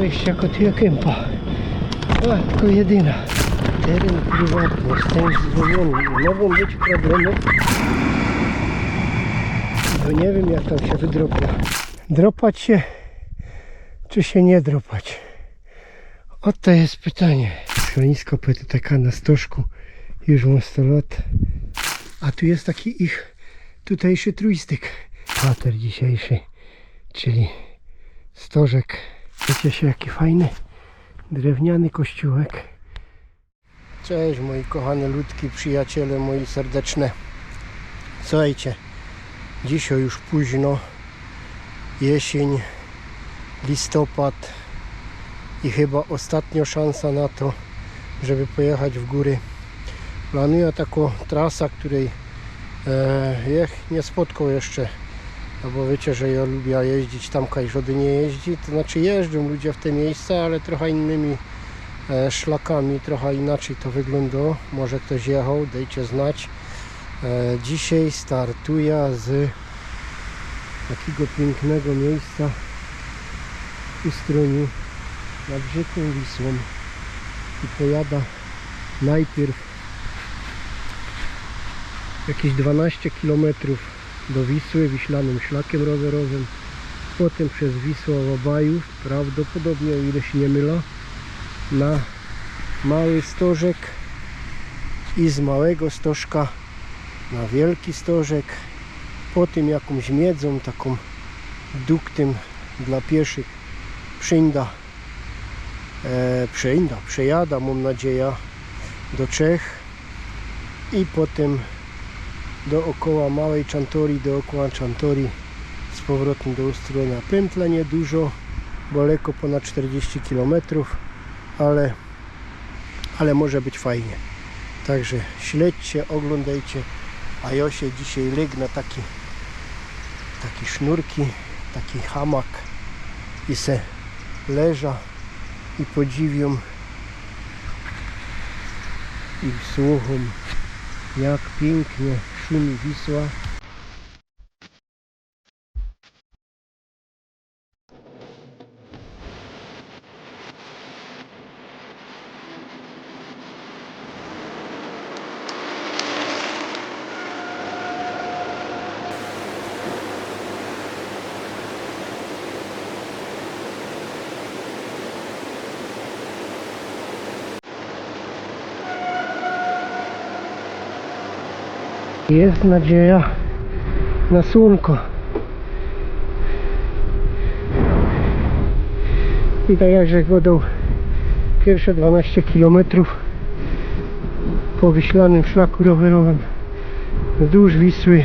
wejścia Kotia Kępa. A, tylko jedyna. Teren prywatny, wstęp zwolniony. Mogą być problemy. Bo nie wiem jak tam się wydropia. Dropać się, czy się nie dropać? Oto jest pytanie. Schronisko PTTK na stożku już ma 100 lat. A tu jest taki ich tutejszy trójstyk. Pater dzisiejszy, czyli stożek. Wiecie się jaki fajny drewniany kościółek. Cześć moi kochane ludki, przyjaciele moi serdeczne. Słuchajcie, dzisiaj już późno, jesień, listopad i chyba ostatnia szansa na to, żeby pojechać w góry. Planuję taką trasę, której e, nie spotkał jeszcze, no bo wiecie, że ja lubię jeździć tam, kiedy nie jeździ, to znaczy jeżdżą ludzie w te miejsca, ale trochę innymi e, szlakami, trochę inaczej to wygląda. Może ktoś jechał, dajcie znać. E, dzisiaj startuję z takiego pięknego miejsca w Ustroniu nad rzeką Wisłą i pojada najpierw jakieś 12 km do Wisły wiślanym szlakiem rowerowym potem przez Wisłę Łabajów prawdopodobnie o ile się nie mylę na mały stożek i z małego stożka na wielki stożek potem jakąś miedzą taką duktem dla pieszych przyjda e, przejada mam nadzieję do Czech i potem dookoła małej Czantori, dookoła Czantori z powrotem do Ustronia. Pętla niedużo, bo lekko ponad 40 km, ale, ale może być fajnie. Także śledźcie, oglądajcie, a ja się dzisiaj leg na taki, taki sznurki, taki hamak i se leża i podziwiam i słucham jak pięknie shimizu Jest nadzieja na słonko. I tak jak że wodą pierwsze 12 km po wyślanym szlaku rowerowym wzdłuż Wisły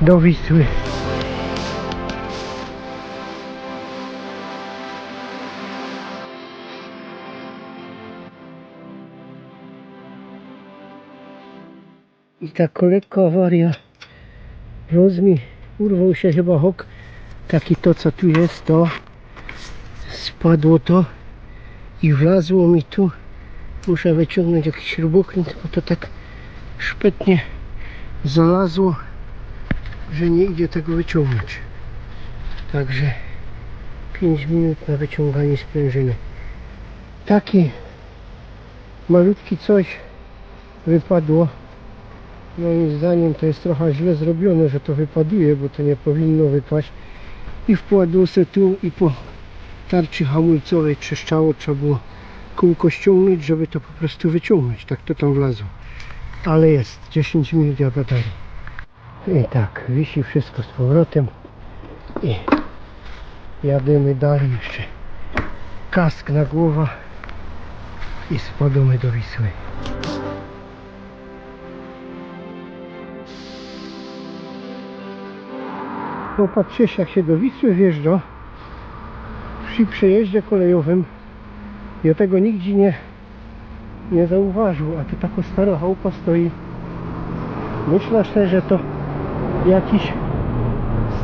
do Wisły. I taka lekka awaria. Rozmi, urwał się chyba hok. Taki to co tu jest, to spadło to i wlazło mi tu. Muszę wyciągnąć jakiś śrubokręt, bo to tak szpetnie zalazło, że nie idzie tego wyciągnąć. Także 5 minut na wyciąganie sprężyny. Taki malutki coś wypadło. Moim zdaniem to jest trochę źle zrobione, że to wypaduje, bo to nie powinno wypaść. I wkładło se tu i po tarczy hamulcowej trzeszczało, trzeba było kółko ściągnąć, żeby to po prostu wyciągnąć. Tak to tam wlazło. Ale jest, 10 minut ja gadali. I tak, wisi wszystko z powrotem. I jadymy dalej jeszcze. Kask na głowę i spadamy do Wisły. Popatrzcie się, jak się do Wisły wjeżdża przy przejeździe kolejowym. Ja tego nigdzie nie nie zauważył, a tu taka stara chałupa stoi. Myślę sobie, że to jakiś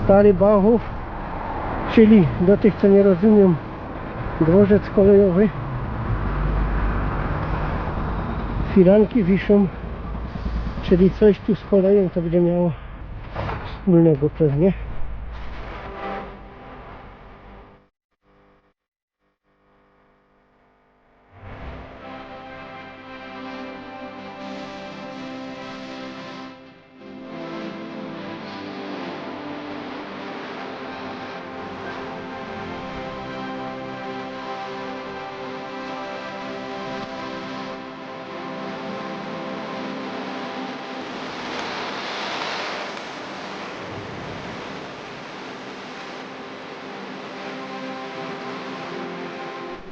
stary Bachów czyli do tych co nie rozumiem dworzec kolejowy. Firanki wiszą czyli coś tu z koleją to będzie miało wspólnego pewnie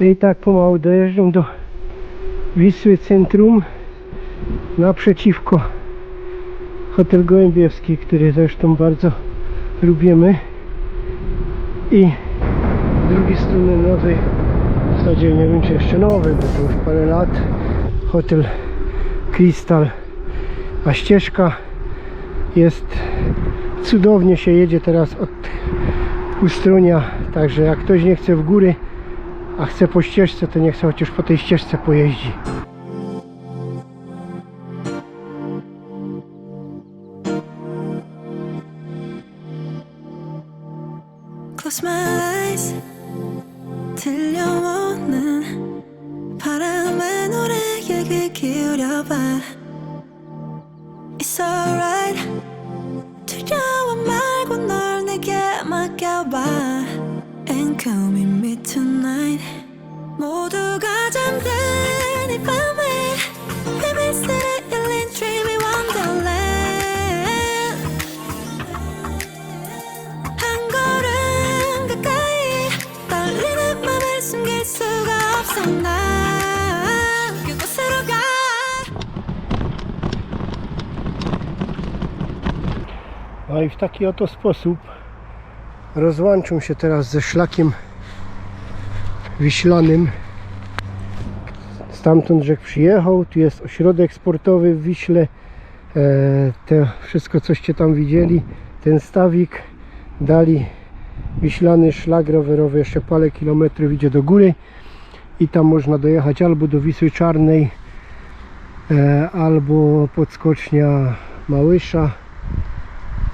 I tak pomału dojeżdżam do Wisły Centrum naprzeciwko Hotel Gołębiewski, który zresztą bardzo lubimy. I z drugiej strony nowy w zasadzie nie wiem czy jeszcze nowy, bo to już parę lat. Hotel Crystal. A ścieżka jest cudownie się jedzie teraz od Ustronia także jak ktoś nie chce w góry a chce po ścieżce to niech sobie chociaż po tej ścieżce pojeździ me tonight 모두가 잠든 이 밤에 비밀스레 열린 dreamy wonderland 한 걸음 가까이 떨리는 맘을 숨길 수가 없어 난 그곳으로 가 No i w taki oto sposób rozłączą się teraz ze szlakiem wiślanym. Stamtąd żech przyjechał, tu jest ośrodek sportowy w Wiśle. E, te wszystko coście tam widzieli, ten stawik dali wiślany szlak rowerowy, jeszcze parę kilometrów idzie do góry i tam można dojechać albo do Wisły Czarnej, e, albo podskocznia Małysza.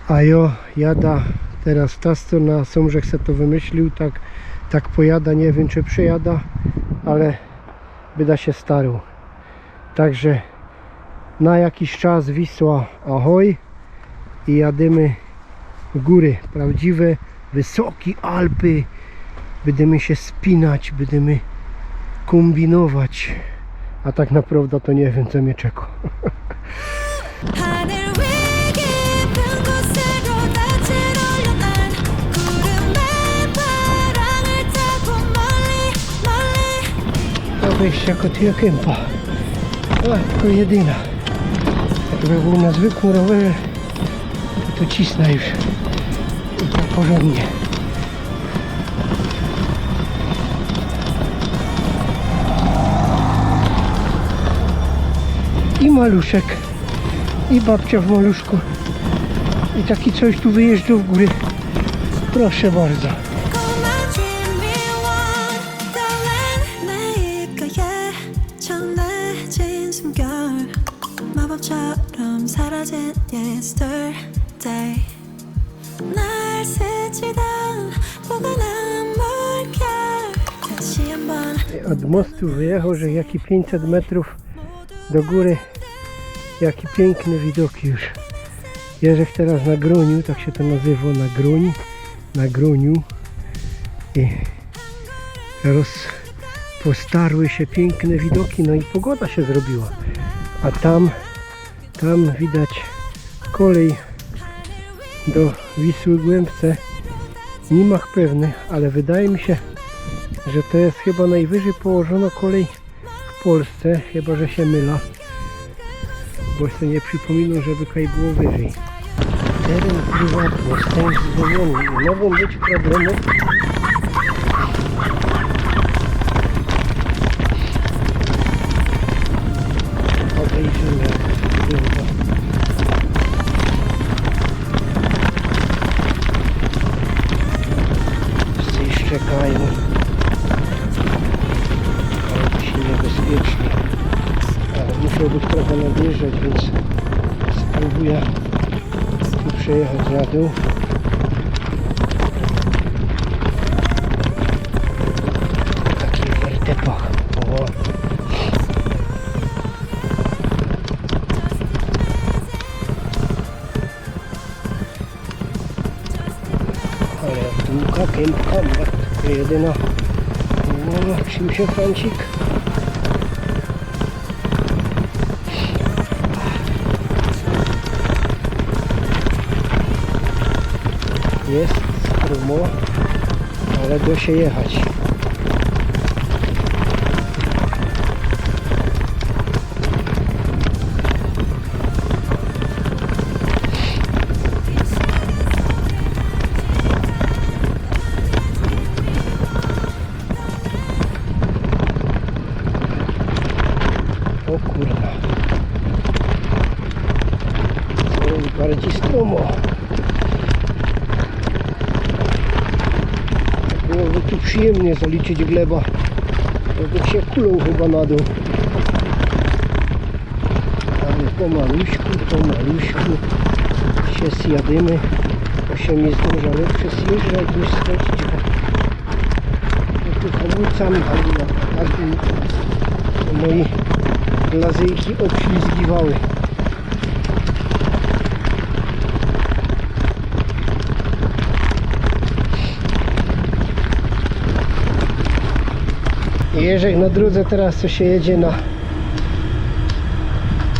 A jo jada teraz ta strona, Sążek se to wymyślił, tak, tak pojada, nie wiem czy przejada, ale byda się starł. Także na jakiś czas Wisła ahoj i jadymy góry, prawdziwe, wysokie Alpy. Będziemy się spinać, będziemy kombinować. A tak naprawdę to nie wiem co mnie czeka. 멀리 To wejście jako tyle kępa. A, tylko jedyna. Gdyby był na zwykłym rowerze, to cisna już. I porządnie. I maluszek, i babcia w maluszku. I taki coś tu wyjeżdżał w góry. Proszę bardzo. 마법처럼 사라진 yesterday 날 스치던 포근한 물결 다시 한번 od mostu wyjechał, że jaki 500 metrów do góry, jaki piękny widoki już. Jeżek teraz na Groniu, tak się to nazywa, na Groń, na Groniu i roz, postarły się piękne widoki, no i pogoda się zrobiła. A tam, tam widać kolej do Wisły Głębce. Nie mach pewny, ale wydaje mi się, że to jest chyba najwyżej położona kolej w Polsce, chyba że się myla. Bo sobie nie przypominam, żeby kaj było wyżej. Teren prywatny, mogą być problemy. Długa kępka, to jedyna. O, czym się Francik? Jest strumo, ale da się jechać. Zaliczyć gleba. To by się kulą chyba na dół. Ale pomaluśku, pomaluśku się zjadymy. To się mi zdąża lepsze zjeżdżać niż bo Tu hamulcami by moi glazyjki obślizgiwały. Jeżek na drodze teraz co się jedzie na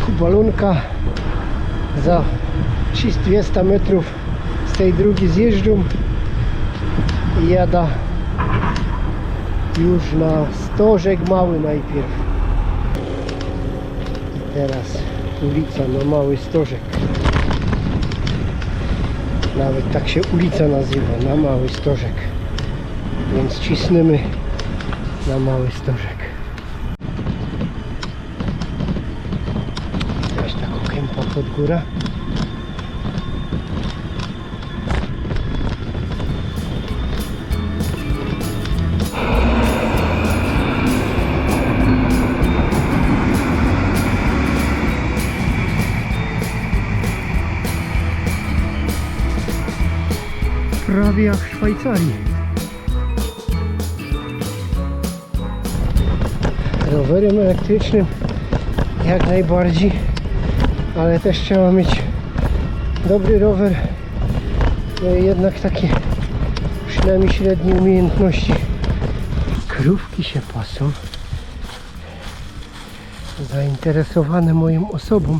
Kubalunka za 300 metrów z tej drugi zjeżdżą i jada już na Stożek Mały najpierw. I teraz ulica na Mały Stożek. Nawet tak się ulica nazywa, na Mały Stożek. Więc cisnemy na Mały Stożek też taką kępa pod górę prawie jak w Szwajcarii. Rowerem elektrycznym jak najbardziej, ale też trzeba mieć dobry rower, no i jednak takie przynajmniej średnie umiejętności. Krówki się pasą. Zainteresowane moją osobą,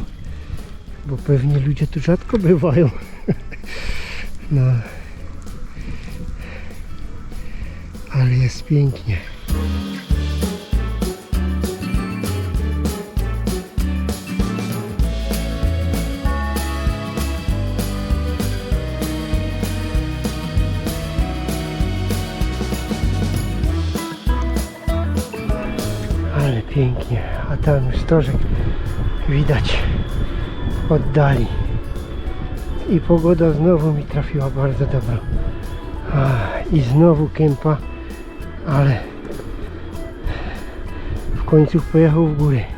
bo pewnie ludzie tu rzadko bywają. No. Ale jest pięknie. Już stożek widać oddali. I pogoda znowu mi trafiła bardzo dobra. I znowu kępa, ale w końcu pojechał w górę.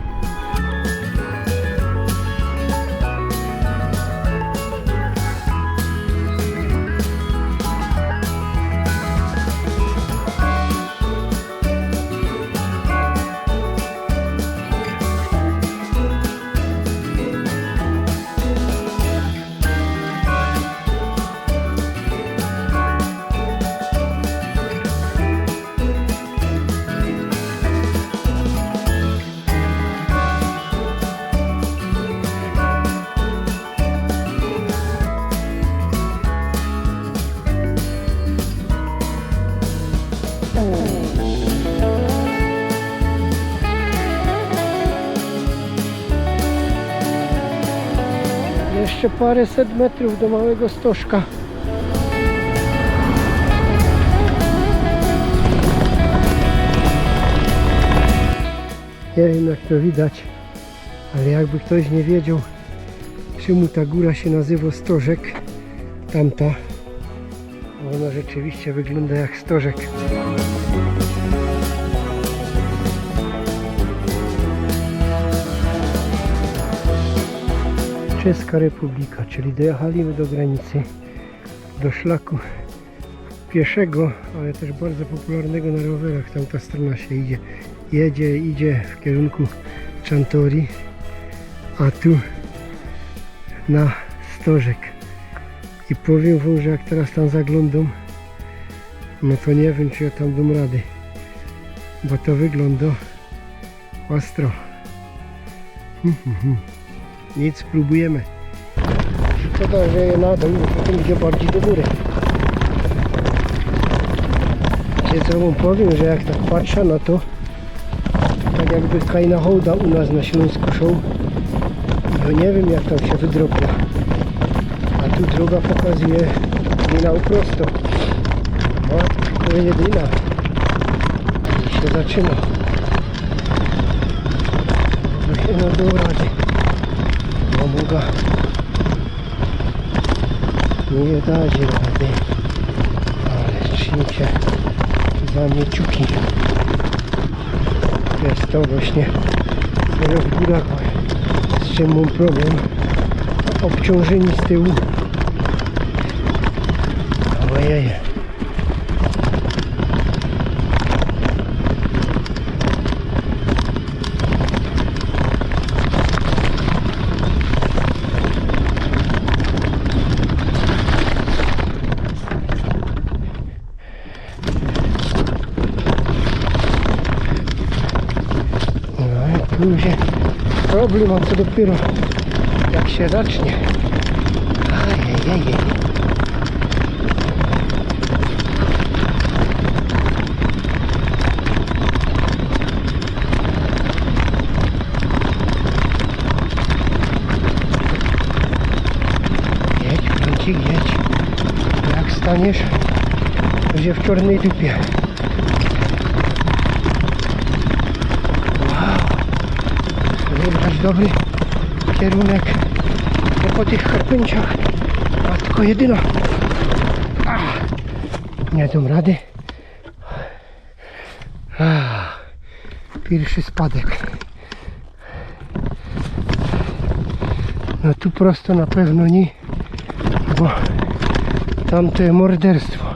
Paręset metrów do małego stożka. Nie wiem jak to widać, ale jakby ktoś nie wiedział, czemu ta góra się nazywa Stożek, tamta, ona rzeczywiście wygląda jak Stożek. Czeska Republika, czyli dojechaliśmy do granicy, do szlaku pieszego, ale też bardzo popularnego na rowerach. Tamta strona się idzie, jedzie, idzie w kierunku Czantori, a tu na Stożek. I powiem wam, że jak teraz tam zaglądam, no to nie wiem, czy ja tam dam rady, bo to wygląda ostro. Hmm, hmm, hmm. Nic, spróbujemy. Szkoda, że je na dół, bo potem idzie bardziej do góry. Wiecie co wam powiem, że jak tak patrzę na to, tak jakby kajna hołda u nas na Śląsku szło, to nie wiem jak tam się wydropia. A tu droga pokazuje glina prosto. Matko jedyna. I się zaczyna. To się na dół. Boga. Nie dać rady. Ale trzymcie za mnie ciuki. Jest to właśnie górach, z czym mam problem. Obciążeni z tyłu. Ojej. No i później problem, a co dopiero jak się zacznie. Ajajajaj. Jedź, Francik, jedź. Jak staniesz, będzie w czarnej dupie. wybrać dobry kierunek. Po tych karpęciach tylko jedyna. Ach, nie dam rady. Ach, pierwszy spadek. No tu prosto na pewno nie bo tamte morderstwo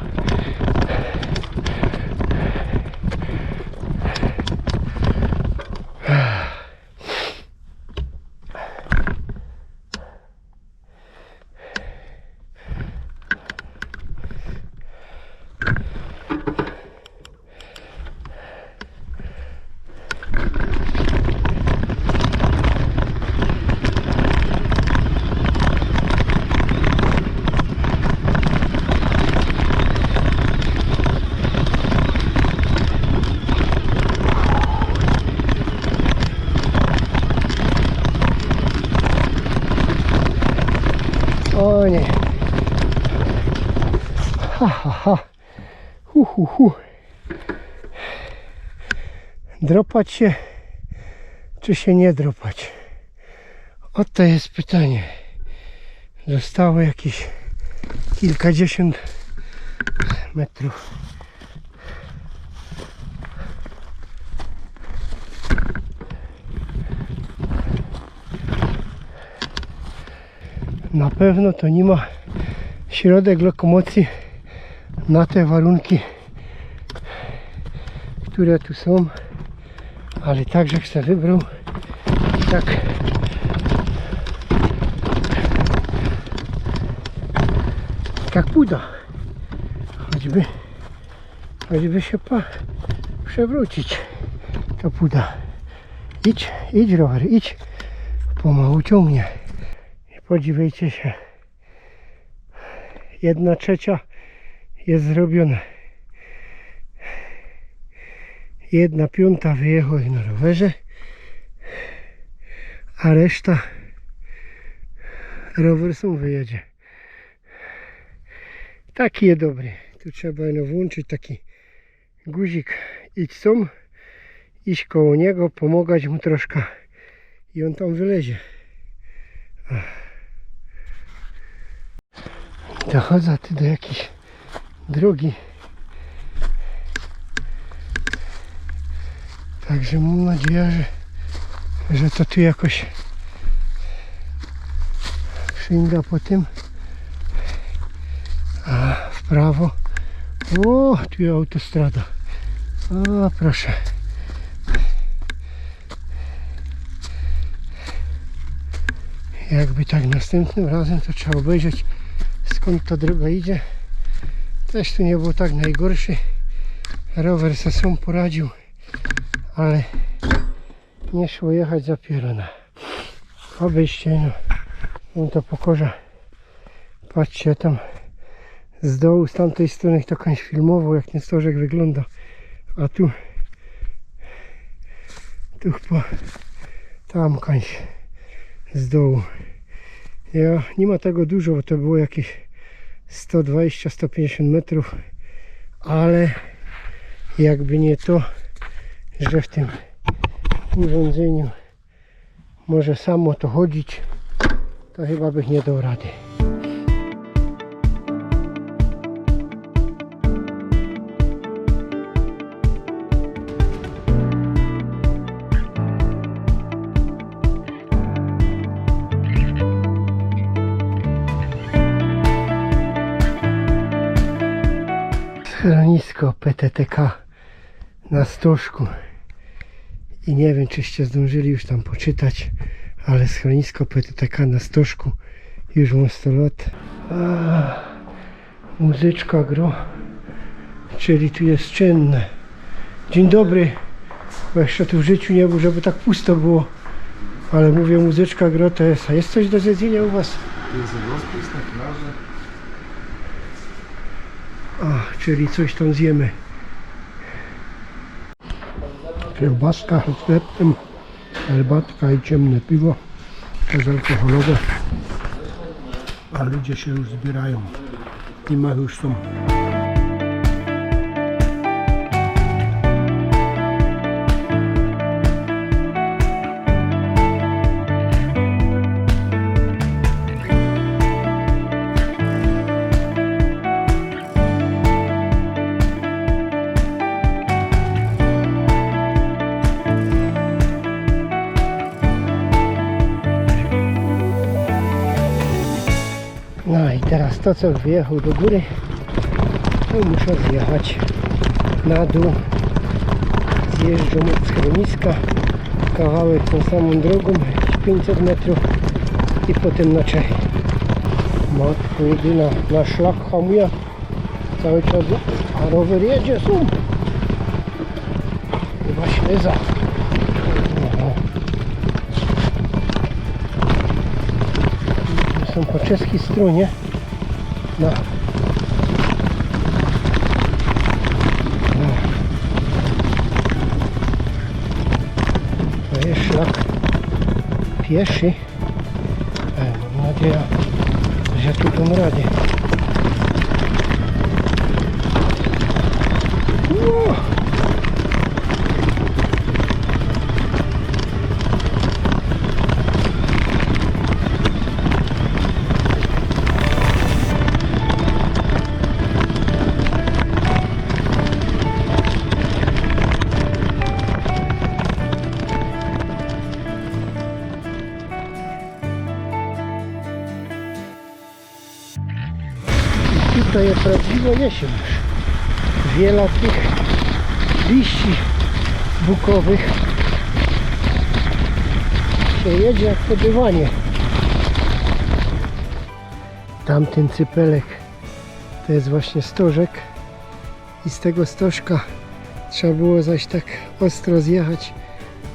Dropać się, czy się nie dropać? Oto jest pytanie. Zostało jakieś kilkadziesiąt metrów. Na pewno to nie ma środek lokomocji na te warunki, które tu są, ale także chcę wybrał. Tak. Jak puda choćby choćby się pa, przewrócić to puda idź, idź rower, idź. Pomału ciągnie. I podziwiajcie się. Jedna trzecia jest zrobiona jedna piąta wyjechał na rowerze a reszta rower są wyjedzie. Taki jest dobry. Tu trzeba włączyć taki guzik. Idź są iść koło niego pomagać mu troszkę i on tam wylezie. Dochodzę tu do jakiejś drogi także mam nadzieję, że, że to tu jakoś sięga po tym. A w prawo. O tu jest autostrada. O proszę. Jakby tak następnym razem to trzeba obejrzeć skąd ta droga idzie. Też tu nie było tak najgorszy. Rower se sam poradził ale nie szło jechać za pierona. Obejście no on to pokorza. Patrzcie tam z dołu z tamtej strony to końś filmował jak ten stożek wygląda. A tu tu chyba tam końś z dołu. Ja, nie ma tego dużo bo to było jakieś 120-150 metrów ale jakby nie to że w tym urządzeniu może samo to chodzić, to chyba bych nie dał rady. Schronisko PTTK na Stożku. I nie wiem, czyście zdążyli już tam poczytać, ale schronisko PTTK na Stożku już ma 100 lat. A, muzyczka gro, czyli tu jest czynne. Dzień dobry, bo jeszcze tu w życiu nie był, żeby tak pusto było. Ale mówię, muzyczka gro to jest. A jest coś do zjedzenia u Was? Jest rozpust na plaży. A, czyli coś tam zjemy. Kiełbaska chlebem, herbatka i ciemne piwo bezalkoholowe. A ludzie się już zbierają. Nie ma już są. Teraz to co wyjechał do góry, to muszę zjechać na dół. Zjeżdżą od schroniska kawałek tą samą drogą, jakieś 500 metrów i potem na Czechy. Matko jedyna, na szlak hamuje cały czas, a rower jedzie, są. Chyba śleza. Są po czeskiej stronie na to jest szlak pieszy Tych liści bukowych się jedzie jak po dywanie. Tamten cypelek to jest właśnie stożek i z tego stożka trzeba było zaś tak ostro zjechać,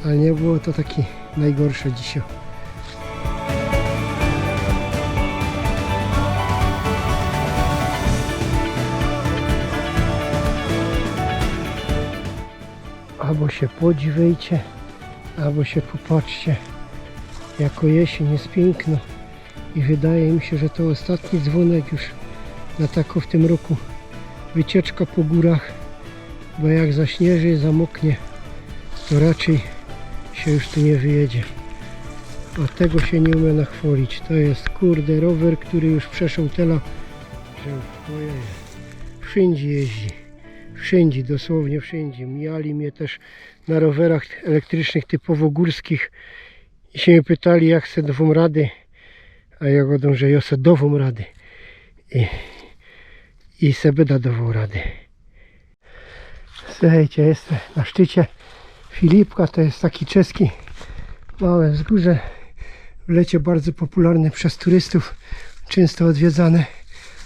ale nie było to taki najgorsze dzisiaj. Się podziwiajcie, albo się popatrzcie, jako jesień jest piękna i wydaje mi się, że to ostatni dzwonek już na taką w tym roku wycieczka po górach, bo jak zaśnieży, zamoknie, to raczej się już tu nie wyjedzie. A tego się nie umie nachwolić. To jest kurde rower, który już przeszł tyle, że ojej, wszędzie jeździ. Wszędzie, dosłownie wszędzie. Mijali mnie też na rowerach elektrycznych typowo górskich i się mnie pytali jak se dową rady, a ja godą, że ja se dową rady. I, i se byda dową rady. Słuchajcie, jestem na szczycie Filipka, to jest taki czeski małe wzgórze w lecie bardzo popularne przez turystów, często odwiedzane,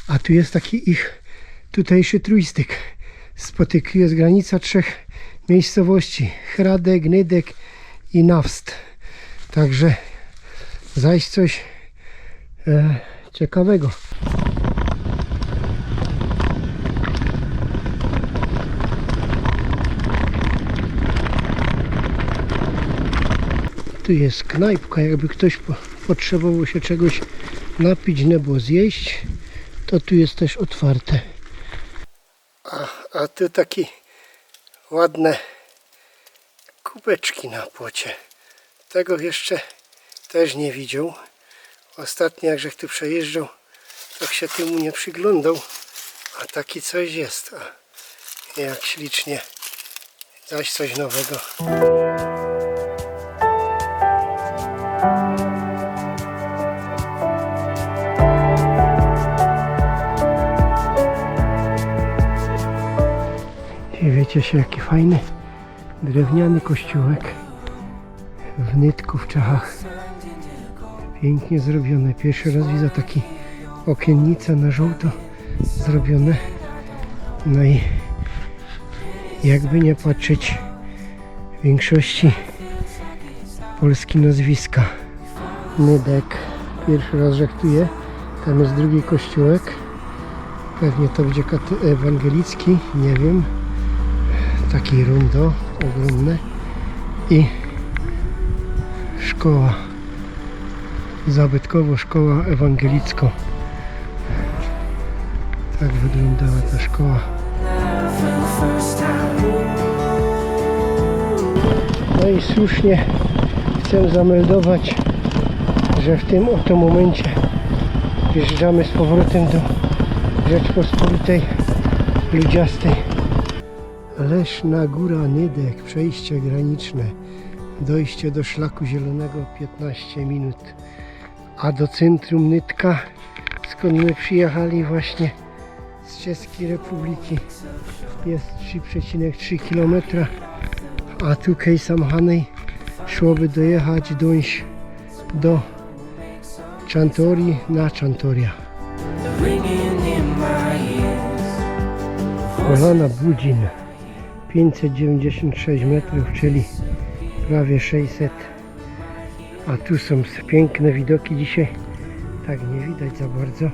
a tu jest taki ich tutejszy trójstyk spotyk jest granica trzech miejscowości Hradek, Nydek i Nawst. Także zaś coś e, ciekawego. Tu jest knajpka jakby ktoś po, potrzebował się czegoś napić albo zjeść to tu jest też otwarte a, a tu takie ładne kubeczki na płocie. Tego jeszcze też nie widział. Ostatnio jak żech tu przejeżdżał, to się temu nie przyglądał. A taki coś jest. A jak ślicznie. Zaś coś nowego. Patrzcie się jaki fajny drewniany kościółek w Nytku w Czechach. Pięknie zrobione. Pierwszy raz widzę taki okiennice na żółto zrobione. No i jakby nie patrzeć w większości polskie nazwiska. Nydek. Pierwszy raz żechtuję. Tam jest drugi kościółek. Pewnie to będzie ewangelicki, nie wiem. Taki rundo, ogromne. I szkoła. Zabytkowo szkoła ewangelicko. Tak wyglądała ta szkoła. No i słusznie chcę zameldować, że w tym oto momencie wjeżdżamy z powrotem do Rzeczpospolitej Ludziastej. Leszna Góra Nydek, przejście graniczne. Dojście do szlaku zielonego 15 minut. A do centrum Nytka, skąd my przyjechali właśnie z Czeskiej Republiki, jest 3,3 km. A tu Kejsamhanej szłoby dojechać dojść do Czantori na Czantoria. Polana Budzin 596 metrów, czyli prawie 600. A tu są piękne widoki dzisiaj. Tak nie widać za bardzo,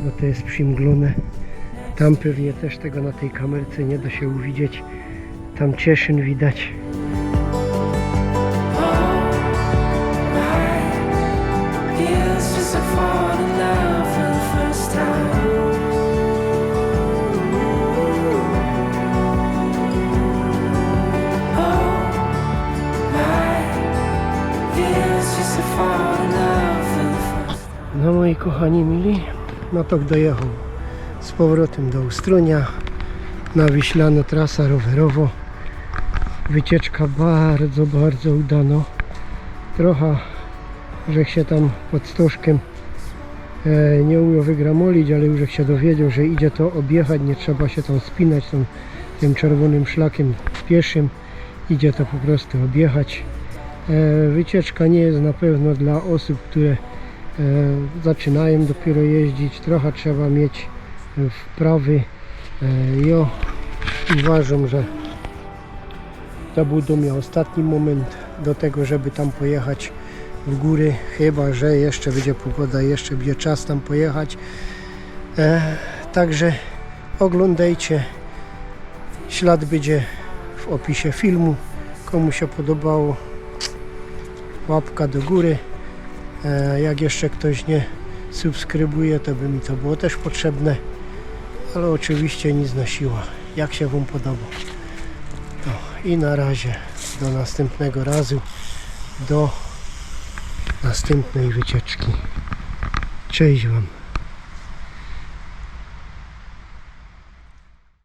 bo to jest przymglone. Tam pewnie też tego na tej kamerce nie da się uwidzieć. Tam Cieszyn widać. Moi kochani mili, no to dojechał z powrotem do Ustronia na Wiślano trasa rowerowo. Wycieczka bardzo, bardzo udano. Trochę, że się tam pod stożkiem e, nie umiał wygramolić, ale już jak się dowiedział, że idzie to objechać, nie trzeba się tam spinać tą, tym czerwonym szlakiem pieszym. Idzie to po prostu objechać. E, wycieczka nie jest na pewno dla osób, które zaczynają dopiero jeździć. Trochę trzeba mieć wprawy. E, ja uważam, że to był do mnie ostatni moment do tego, żeby tam pojechać w góry, chyba że jeszcze będzie pogoda, jeszcze będzie czas tam pojechać. E, także oglądajcie. Ślad będzie w opisie filmu. Komu się podobało, łapka do góry. E, jak jeszcze ktoś nie subskrybuje, to by mi to było też potrzebne. Ale oczywiście nic na siła. Jak się Wam podoba. I na razie do następnego razu. Do następnej wycieczki. Cześć Wam.